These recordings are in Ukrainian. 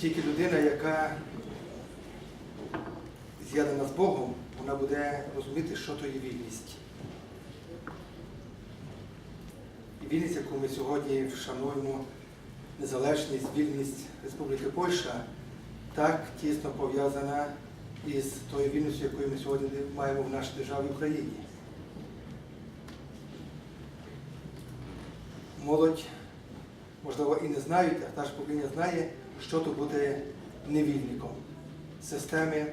тільки людина, яка з'єднана з Богом, вона буде розуміти, що то є вільність. І вільність, яку ми сьогодні вшануємо, незалежність, вільність Республіки Польща, так тісно пов'язана із тою вільністю, яку ми сьогодні маємо в нашій державі Україні. Молодь, можливо, і не знають, а наше покоління знає, що то бути невільником системи,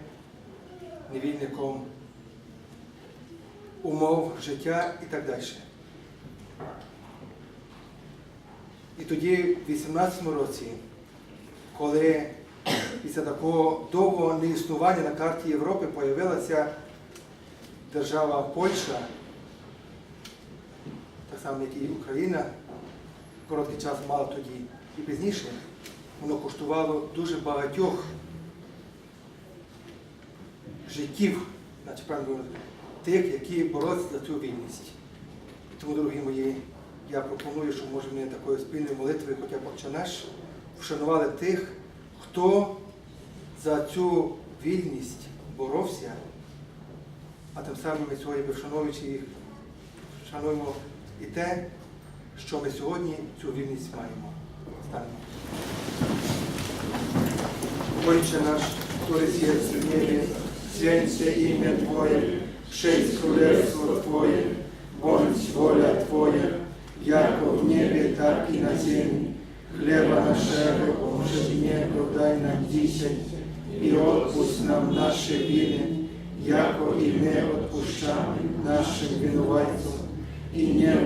невільником умов життя і так далі. І тоді, в 18-му році, коли після такого довгого неіснування на карті Європи появилася держава Польща, так само, як і Україна, короткий час мала тоді і пізніше, воно коштувало дуже багатьох життів, наче певно, тих, які боролися за цю вільність. Тому, дорогі мої, я пропоную, щоб може ми такою спільною молитвою, хоча б «Отче наш, вшанували тих, хто за цю вільність боровся, а тим самим ми сьогодні, вшановуючи їх, шануємо і те, що ми сьогодні цю вільність маємо. Станемо. Ojcze nasz, któryś jest w niebie, święć się imię Twoje, przyjdź królestwo Twoje, bądź wola Twoja, jako w niebie, tak i na ziemi. Chleba naszego powszedniego daj nam dzisiaj i odpuść nam nasze winy, jako i my odpuszczamy naszym winowajcom.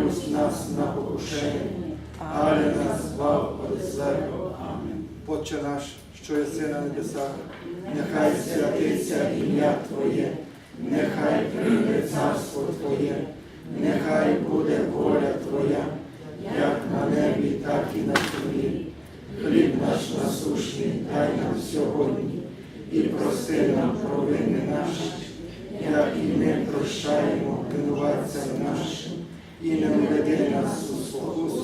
Wódź nas na pokuszenie, ale nas zbaw od złego. Amen. Отче наш, що єси на небесах, нехай святиться ім'я Твоє, нехай прийде царство Твоє, нехай буде воля Твоя, як на небі, так і на землі. Хліб наш насущний дай нам сьогодні, і прости нам провини наші, як і ми прощаємо винуватцям нашим, y en la medida de sus ojos